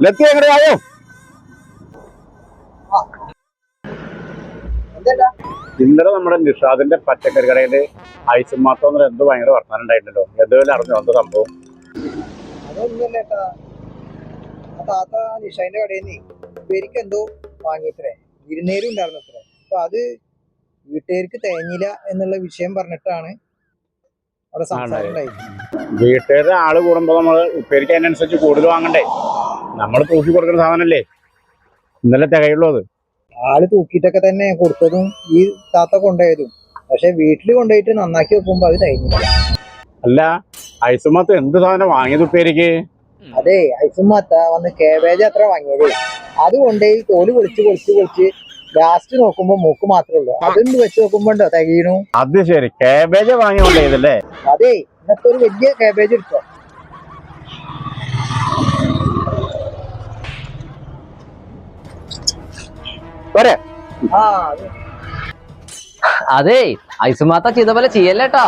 ലത്തി എങ്ങനെയായോ ആയോ? ഇന്നലെ നമ്മുടെ നിഷാദിന്റെ പച്ചക്കറി കടയിൽ ഐസും മാത്രം എന്നൊരു എന്ത് ഭയങ്കര വർത്തമാനം ഉണ്ടായിട്ടുണ്ടല്ലോ. എന്തുപോലെ അറിഞ്ഞു എന്ത് സംഭവം? അതൊന്നുമല്ലേട്ടാ. ആ താത്ത നിഷാന്റെ കടയിൽ നിന്ന് പേർക്ക് എന്തോ വാങ്ങിയത്രേ. ഇരുന്നേരും ഉണ്ടായിരുന്നത്രേ. അപ്പൊ അത് വീട്ടുകാർക്ക് തേഞ്ഞില്ല എന്നുള്ള വിഷയം പറഞ്ഞിട്ടാണ് അവിടെ സംസാരം ഉണ്ടായത്. വീട്ടുകാരുടെ ആൾ കൂടുമ്പോ നമ്മൾ ഉപ്പേരിക്ക് അതിനനുസരിച്ച് കൂടുതൽ വാങ്ങണ്ടേ? നമ്മൾ തൂക്കി കൊടുക്കുന്ന സാധനല്ലേ? ഇന്നലെ തികയുള്ളൂ അത്. ആൾ തൂക്കിട്ടൊക്കെ തന്നെ കൊടുത്തതും ഈ താത്ത കൊണ്ടുപോയതും. പക്ഷെ വീട്ടിൽ കൊണ്ടുപോയിട്ട് നന്നാക്കി വെക്കുമ്പോ അത് തേഞ്ഞില്ല അല്ല ഐസുമത്ത് എന്ത് സാധനം വാങ്ങിയത് ഉപ്പേരിക്ക്? അതെ ഐസുമാത്ത വന്ന് കേബേജ് അത്ര വാങ്ങിയത്. അത് കൊണ്ടുപോയി തോൽ പൊളിച്ച് പൊളിച്ച് പൊളിച്ച് ലാസ്റ്റ് നോക്കുമ്പോ മൂക്ക് മാത്രമേ ഉള്ളൂ. അതെന്ത് വെച്ച് നോക്കുമ്പോ ഉണ്ടോ തികയണു? അത് ശരി കേബേജ് വാങ്ങി അതെ ഇന്നത്തെ ഒരു വലിയ കേബേജ് എടുത്തോ? പോരെ. അതെ ഐസുമാത്ത ചെയ്ത പോലെ ചെയ്യല്ലേട്ടോ